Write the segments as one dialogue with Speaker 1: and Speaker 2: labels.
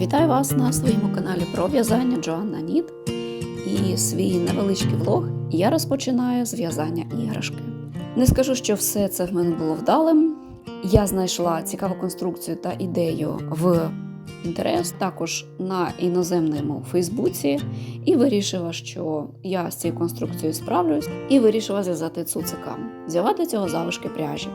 Speaker 1: Вітаю вас на своєму каналі про в'язання Джоанна Нід. І свій невеличкий влог я розпочинаю з в'язання іграшки. Не скажу, що все це в мене було вдалим. Я знайшла цікаву конструкцію та ідею в інтерес, також на іноземному Фейсбуці, і вирішила, що я з цією конструкцією справлюсь, і вирішила зв'язати цуцика, взяла для цього залишки пряжі.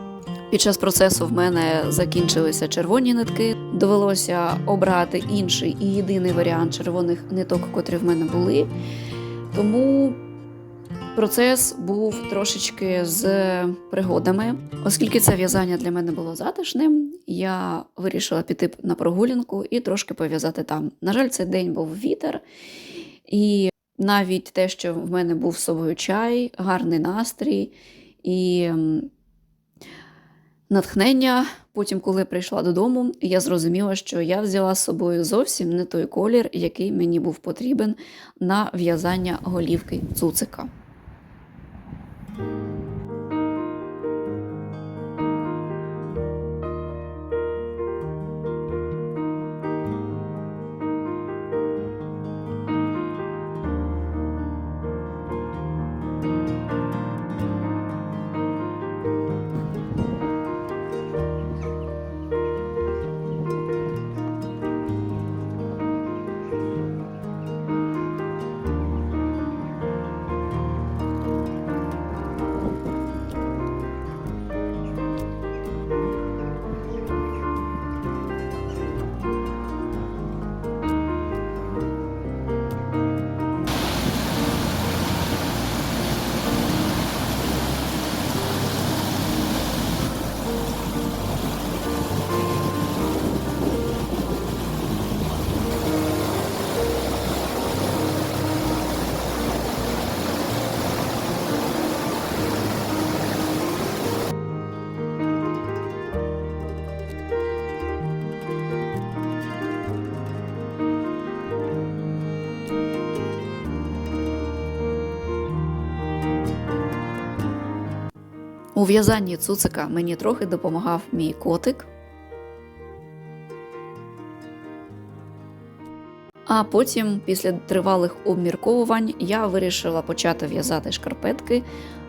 Speaker 1: Під час процесу в мене закінчилися червоні нитки. Довелося обрати інший і єдиний варіант червоних ниток, котрі в мене були. Тому процес був трошечки з пригодами. Оскільки це в'язання для мене було затишним, я вирішила піти на прогулянку і трошки пов'язати там. На жаль, цей день був вітер, і навіть те, що в мене був з собою чай, гарний настрій і натхнення. Потім, коли прийшла додому, я зрозуміла, що я взяла з собою зовсім не той колір, який мені був потрібен на в'язання голівки цуцика. У в'язанні цуцика мені трохи допомагав мій котик. А потім, після тривалих обмірковувань, я вирішила почати в'язати шкарпетки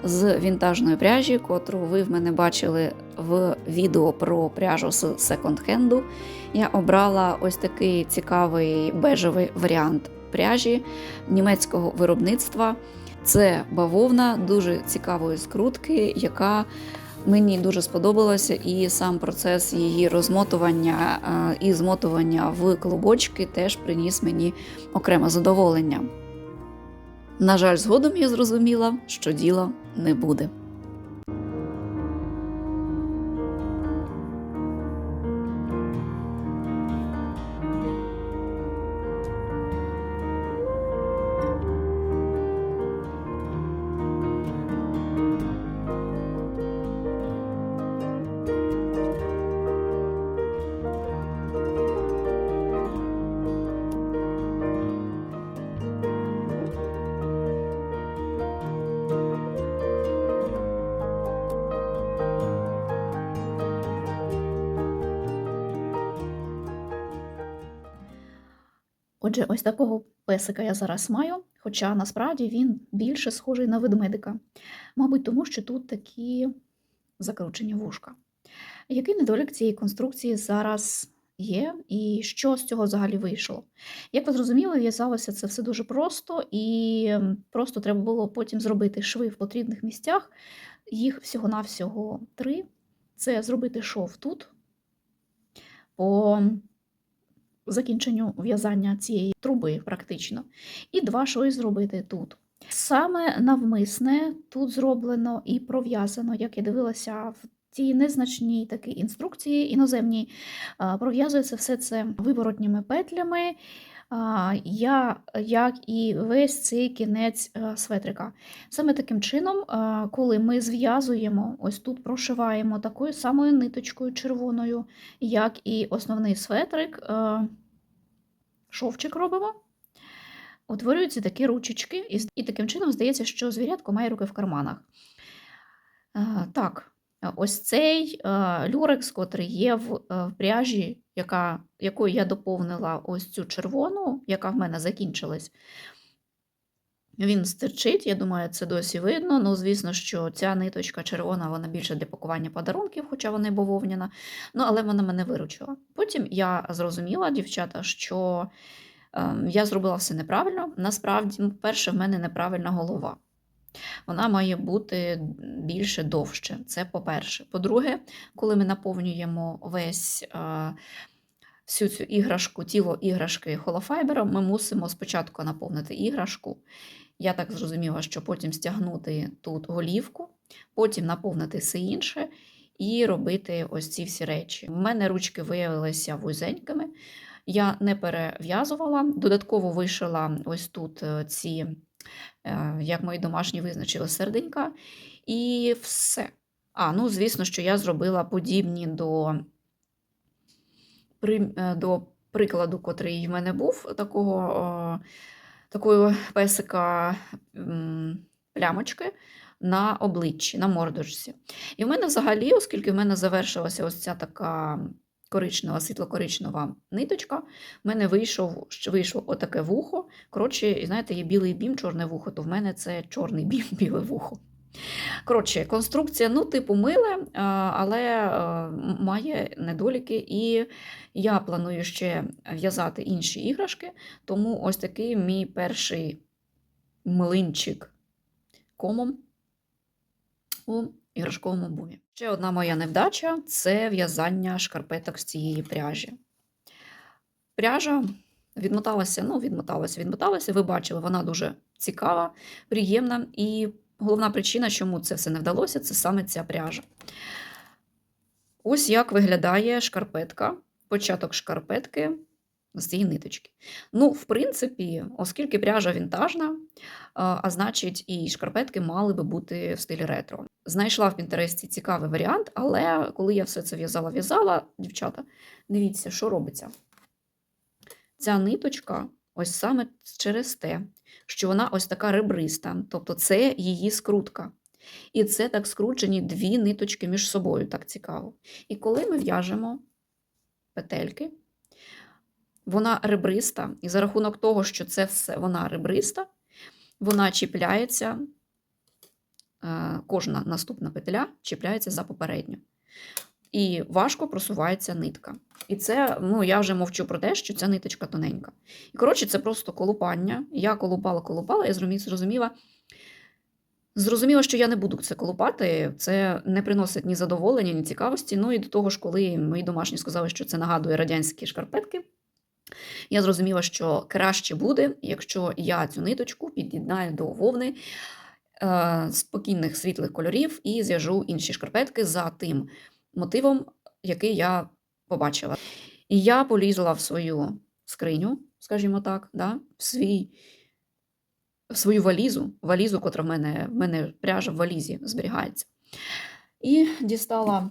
Speaker 1: з вінтажної пряжі, котру ви в мене бачили в відео про пряжу з секонд-хенду. Я обрала ось такий цікавий бежевий варіант пряжі німецького виробництва. Це бавовна дуже цікавої скрутки, яка мені дуже сподобалася, і сам процес її розмотування е, і змотування в клубочки теж приніс мені окреме задоволення. На жаль, згодом я зрозуміла, що діла не буде. Отже, ось такого песика я зараз маю, хоча насправді він більше схожий на ведмедика. Мабуть, тому що тут такі закручені вушка. Який недолік цієї конструкції зараз є, і що з цього взагалі вийшло? Як ви зрозуміли, в'язалося це все дуже просто, і просто треба було потім зробити шви в потрібних місцях. Їх всього-навсього три. Це зробити шов тут. По закінченню в'язання цієї труби, практично, і два шої зробити тут. Саме навмисне тут зроблено і пров'язано, як я дивилася в цій незначній такій інструкції іноземній, пров'язується все це виворотніми петлями, я, як і весь цей кінець а, светрика. Саме таким чином, а, коли ми зв'язуємо, ось тут прошиваємо такою самою ниточкою червоною, як і основний светрик, а, шовчик робимо. Утворюються такі ручечки, і, таким чином здається, що звірятко має руки в карманах. Так, е, ось цей е, люрекс, котрий є в, е, в пряжі, яка, якою я доповнила ось цю червону, яка в мене закінчилась. Він стирчить, я думаю, це досі видно. Ну, звісно, що ця ниточка червона, вона більше для пакування подарунків, хоча вона й бавовняна. Ну, але вона мене виручила. Потім я зрозуміла, дівчата, що ем, я зробила все неправильно. Насправді, перше, в мене неправильна голова. Вона має бути більше довше. Це по-перше. По-друге, коли ми наповнюємо весь. е, Всю цю іграшку, тіло іграшки холофайбером, ми мусимо спочатку наповнити іграшку. Я так зрозуміла, що потім стягнути тут голівку, потім наповнити все інше і робити ось ці всі речі. У мене ручки виявилися вузенькими, я не перев'язувала, додатково вишила ось тут е, ці, як мої домашні визначили, серденька, і все. А, ну, звісно, що я зробила подібні до, при- е, до прикладу, котрий в мене був, такого, такої песика плямочки на обличчі, на мордочці. І в мене взагалі, оскільки в мене завершилася ось ця така коричнева, світло-коричнева ниточка, в мене вийшов, вийшло отаке вухо. Коротше, знаєте, є білий бім, чорне вухо, то в мене це чорний бім, біле вухо. Коротше, конструкція, ну, типу, миле, але має недоліки, і я планую ще в'язати інші іграшки, тому ось такий мій перший млинчик комом у іграшковому бумі. Ще одна моя невдача це в'язання шкарпеток з цієї пряжі. Пряжа відмоталася, ну, відмоталася, відмоталася. Ви бачили, вона дуже цікава, приємна. І головна причина, чому це все не вдалося, це саме ця пряжа. Ось як виглядає шкарпетка, початок шкарпетки з цієї ниточки. Ну, в принципі, оскільки пряжа вінтажна, а значить, і шкарпетки мали би бути в стилі ретро. Знайшла в Пінтересті цікавий варіант, але коли я все це в'язала, в'язала, дівчата, дивіться, що робиться. Ця ниточка, ось саме через те, що вона ось така ребриста, тобто це її скрутка. І це так скручені дві ниточки між собою, так цікаво. І коли ми в'яжемо петельки, вона ребриста, і за рахунок того, що це все вона ребриста, вона чіпляється, кожна наступна петля чіпляється за попередню. І важко просувається нитка. І це, ну, я вже мовчу про те, що ця ниточка тоненька. І, коротше, це просто колупання. Я колупала, колупала, я зрозуміла, зрозуміла, що я не буду це колупати. Це не приносить ні задоволення, ні цікавості. Ну і до того ж, коли мої домашні сказали, що це нагадує радянські шкарпетки, я зрозуміла, що краще буде, якщо я цю ниточку під'єднаю до вовни е, спокійних світлих кольорів і зв'яжу інші шкарпетки за тим мотивом, який я побачила. І я полізла в свою скриню, скажімо так, да, в свій, свою валізу, валізу, котра в мене, в мене пряжа в валізі зберігається. І дістала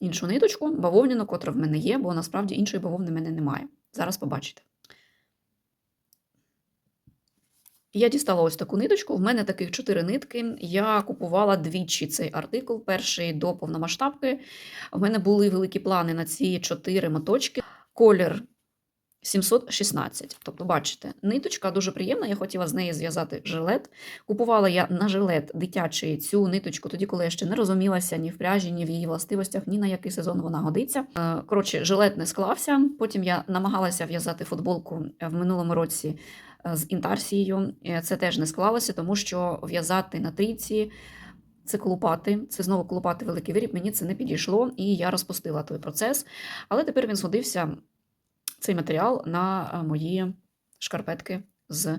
Speaker 1: іншу ниточку, бавовняну, котра в мене є, бо насправді іншої бавовни в мене немає. Зараз побачите. Я дістала ось таку ниточку. В мене таких чотири нитки. Я купувала двічі цей артикул. Перший до повномасштабки. В мене були великі плани на ці чотири моточки. Колір 716. Тобто, бачите, ниточка дуже приємна. Я хотіла з неї зв'язати жилет. Купувала я на жилет дитячий цю ниточку, тоді, коли я ще не розумілася ні в пряжі, ні в її властивостях, ні на який сезон вона годиться. Е, Коротше, жилет не склався. Потім я намагалася в'язати футболку в минулому році з інтарсією. Е, Це теж не склалося, тому що в'язати на трійці. Це колупати, це знову колупати великий виріб. Мені це не підійшло, і я розпустила той процес. Але тепер він згодився цей матеріал на е, мої шкарпетки з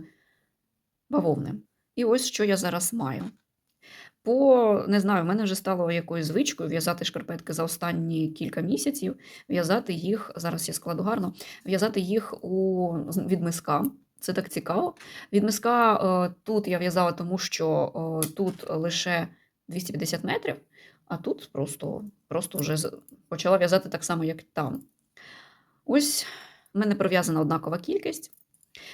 Speaker 1: бавовни. І ось що я зараз маю. По, не знаю, в мене вже стало якоюсь звичкою в'язати шкарпетки за останні кілька місяців, в'язати їх, зараз я складу гарно, в'язати їх у, від миска. Це так цікаво. Від миска е, тут я в'язала, тому що е, тут лише 250 метрів, а тут просто, просто вже почала в'язати так само, як там. Ось в мене пров'язана однакова кількість.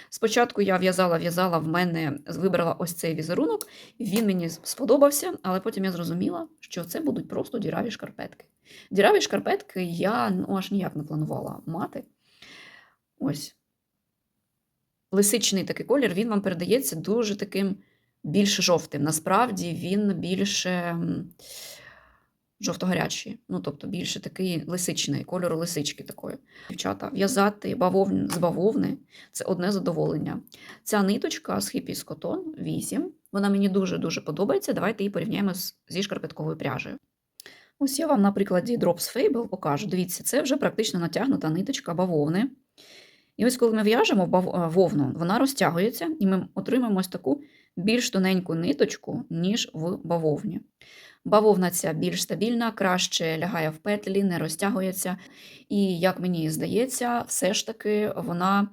Speaker 2: Спочатку я в'язала, в'язала, в мене вибрала ось цей візерунок, він мені сподобався, але потім я зрозуміла, що це будуть просто діраві шкарпетки. Діраві шкарпетки я ну, аж ніяк не планувала мати. Ось. Лисичний такий колір, він вам передається дуже таким більш жовтим. Насправді він більше жовто-гарячий, ну тобто більше такий лисичний, кольору лисички такої. Дівчата, в'язати бавовн з бавовни це одне задоволення. Ця ниточка з Hippies Cotton 8, вона мені дуже-дуже подобається. Давайте її порівняємо зі шкарпетковою пряжею. Ось я вам на прикладі Drops Fable покажу. Дивіться, це вже практично натягнута ниточка бавовни. І ось коли ми в'яжемо е, вовну, вона розтягується, і ми отримаємо ось таку більш тоненьку ниточку, ніж в бавовні. Бавовна ця більш стабільна, краще лягає в петлі, не розтягується. І, як мені здається, все ж таки вона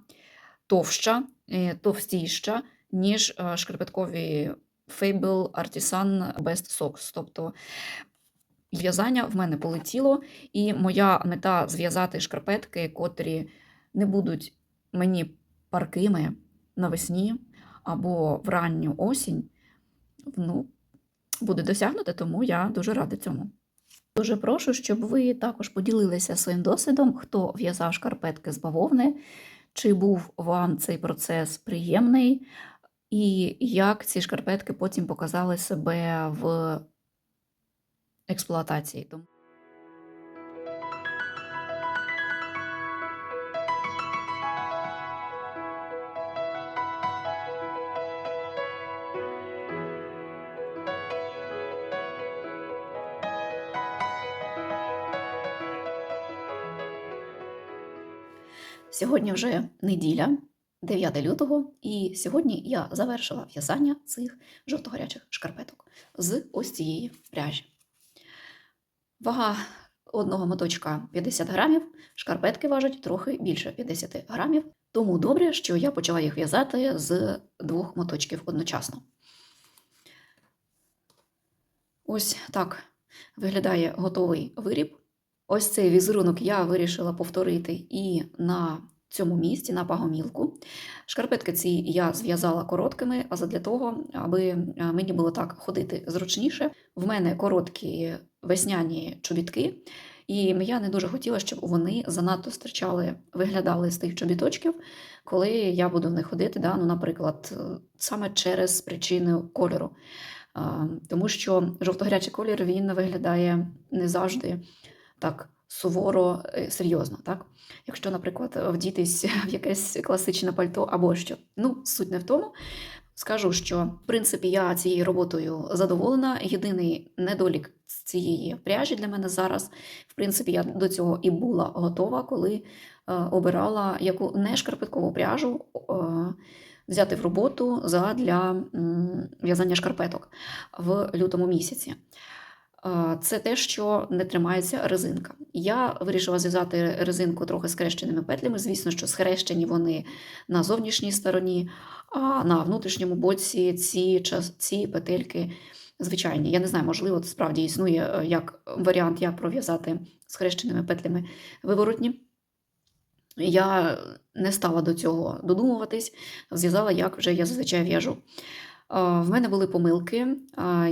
Speaker 2: товща, е, товстіша, ніж е, шкарпеткові Fable Artisan Best Socks. Тобто в'язання в мене полетіло, і моя мета зв'язати шкарпетки, котрі не будуть мені паркими навесні або в ранню осінь, ну, буде досягнуто, тому я дуже рада цьому.
Speaker 1: Дуже прошу, щоб ви також поділилися своїм досвідом, хто в'язав шкарпетки з бавовни, чи був вам цей процес приємний, і як ці шкарпетки потім показали себе в експлуатації. Сьогодні вже неділя, 9 лютого, і сьогодні я завершила в'язання цих жовто-гарячих шкарпеток з ось цієї пряжі. Вага одного моточка 50 грамів, шкарпетки важать трохи більше 50 грамів, тому добре, що я почала їх в'язати з двох моточків одночасно. Ось так виглядає готовий виріб. Ось цей візерунок я вирішила повторити і на цьому місці, на пагомілку. Шкарпетки ці я зв'язала короткими, а задля того, аби е, мені було так ходити зручніше. В мене короткі весняні чобітки, і я не дуже хотіла, щоб вони занадто стирчали, виглядали з тих чобіточків, коли я буду в них ходити, да, ну, наприклад, е, саме через причину кольору. Тому що жовто-гарячий колір він виглядає не завжди так суворо, е, серйозно. Так? Якщо, наприклад, вдітись в якесь класичне пальто або що. Ну, суть не в тому. Скажу, що в принципі я цією роботою задоволена. Єдиний недолік цієї пряжі для мене зараз, в принципі, я до цього і була готова, коли е, обирала яку не шкарпеткову пряжу е, взяти в роботу для в'язання шкарпеток в лютому місяці. Е, Це те, що не тримається резинка. Я вирішила зв'язати резинку трохи скрещеними петлями. Звісно, що схрещені вони на зовнішній стороні, а на внутрішньому боці ці, ці петельки звичайні. Я не знаю, можливо, справді існує е, як варіант, як пров'язати схрещеними петлями виворотні. Я не стала до цього додумуватись, зв'язала, як вже я зазвичай в'яжу. А, В мене були помилки.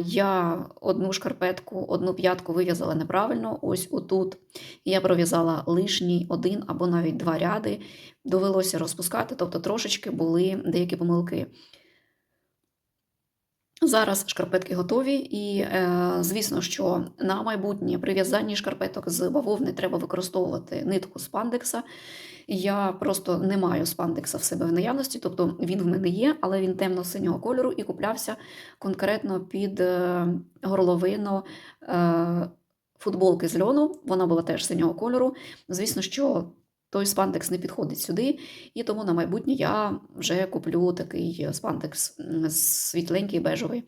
Speaker 1: Я одну шкарпетку, одну п'ятку вив'язала неправильно. Ось отут я пров'язала лишній один або навіть два ряди. Довелося розпускати, тобто трошечки були деякі помилки. Зараз шкарпетки готові, і е, звісно, що на майбутнє при в'язанні шкарпеток з бавовни треба використовувати нитку спандекса. Я просто не маю спандекса в себе в наявності, тобто він в мене є, але він темно-синього кольору і куплявся конкретно під е, горловину е, футболки з льону. Вона була теж синього кольору. Звісно, що той спандекс не підходить сюди, і тому на майбутнє я вже куплю такий спандекс світленький бежевий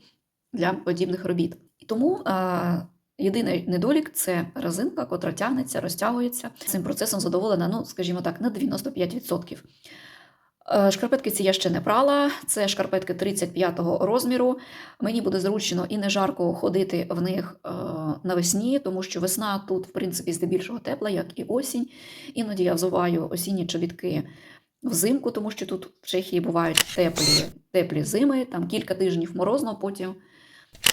Speaker 1: для подібних робіт. І тому е, єдиний недолік це резинка, котра тягнеться, розтягується. Цим процесом задоволена, ну, скажімо так, на 95%. Е, Шкарпетки ці я ще не прала, це шкарпетки 35-го розміру. Мені буде зручно і не жарко ходити в них е, навесні, тому що весна тут, в принципі, здебільшого тепла, як і осінь. Іноді я взуваю осінні чобітки
Speaker 2: взимку, тому що тут в Чехії бувають теплі, теплі зими, там кілька тижнів морозно, потім,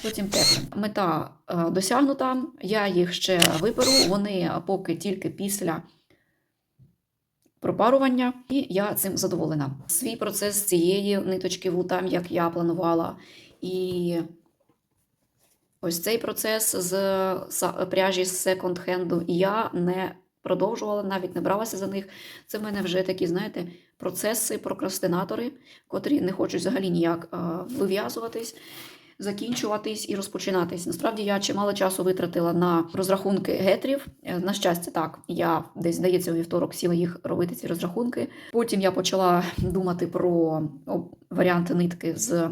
Speaker 2: потім тепло. Мета е, досягнута, я їх ще виперу, вони поки тільки після пропарування, і я цим задоволена. Свій процес цієї ниточки вутам, як я планувала, і ось цей процес з пряжі з секонд-хенду я не продовжувала, навіть не бралася за них. Це в мене вже такі, знаєте, процеси, прокрастинатори, котрі не хочуть взагалі ніяк вив'язуватись. Закінчуватись і розпочинатись. Насправді я чимало часу витратила на розрахунки гетрів. Е, На щастя, так я десь здається у вівторок сіла їх робити ці розрахунки. Потім я почала думати про варіанти нитки з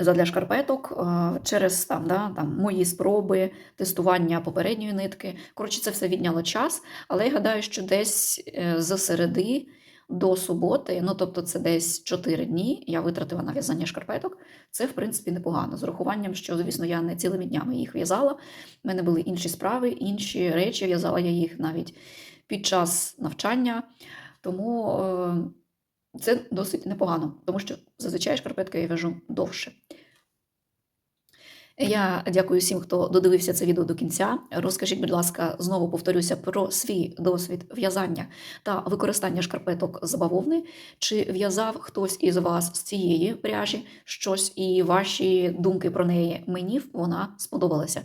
Speaker 2: задля шкарпеток е, через там, да, там, мої спроби, тестування попередньої нитки. Коротше, це все відняло час, але я гадаю, що десь е, з середи до суботи, ну тобто це десь 4 дні, я витратила на в'язання шкарпеток. Це, в принципі, непогано. З урахуванням, що, звісно, я не цілими днями їх в'язала. У мене були інші справи, інші речі. В'язала я їх навіть під час навчання. Тому е, це досить непогано, тому що зазвичай шкарпетки я в'яжу довше. Я дякую всім, хто додивився це відео до кінця. Розкажіть, будь ласка, знову повторюся про свій досвід в'язання та використання шкарпеток з бавовни. Чи в'язав хтось із вас з цієї пряжі щось, і ваші думки про неї мені вона сподобалася.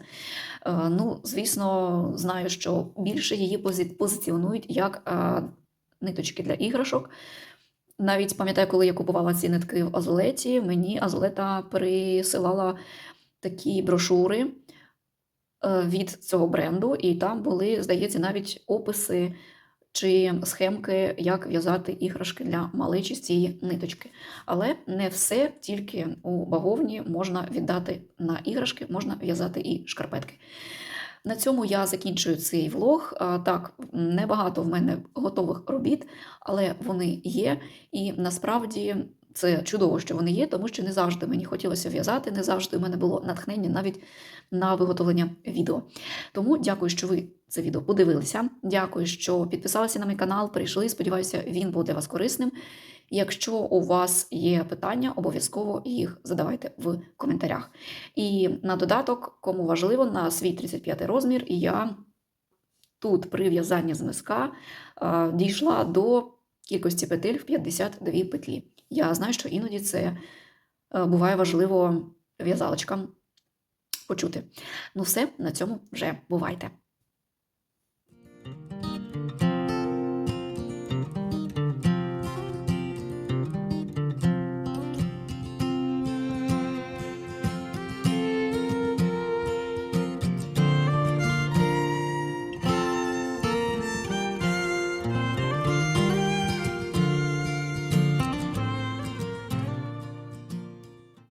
Speaker 2: Е, Ну, звісно, знаю, що більше її позиціонують як е, ниточки для іграшок. Навіть пам'ятаю, коли я купувала ці нитки в Азулеті, мені Азулета присилала такі брошури е, від цього бренду, і там були, здається, навіть описи чи схемки, як в'язати іграшки для малечі з цієї ниточки. Але не все тільки у бавовні можна віддати на іграшки, можна в'язати і шкарпетки. На цьому я закінчую цей влог. Так, небагато в мене готових робіт, але вони є. І насправді це чудово, що вони є, тому що не завжди мені хотілося в'язати, не завжди в мене було натхнення навіть на виготовлення відео. Тому дякую, що ви це відео подивилися. Дякую, що підписалися на мій канал, прийшли. Сподіваюся, він був для вас корисним. Якщо у вас є питання, обов'язково їх задавайте в коментарях. І на додаток, кому важливо, на свій 35 розмір, я тут при в'язанні з миска дійшла до кількості петель в 52 петлі. Я знаю, що іноді це е, буває важливо в'язалочкам почути. Ну, все, на цьому вже бувайте.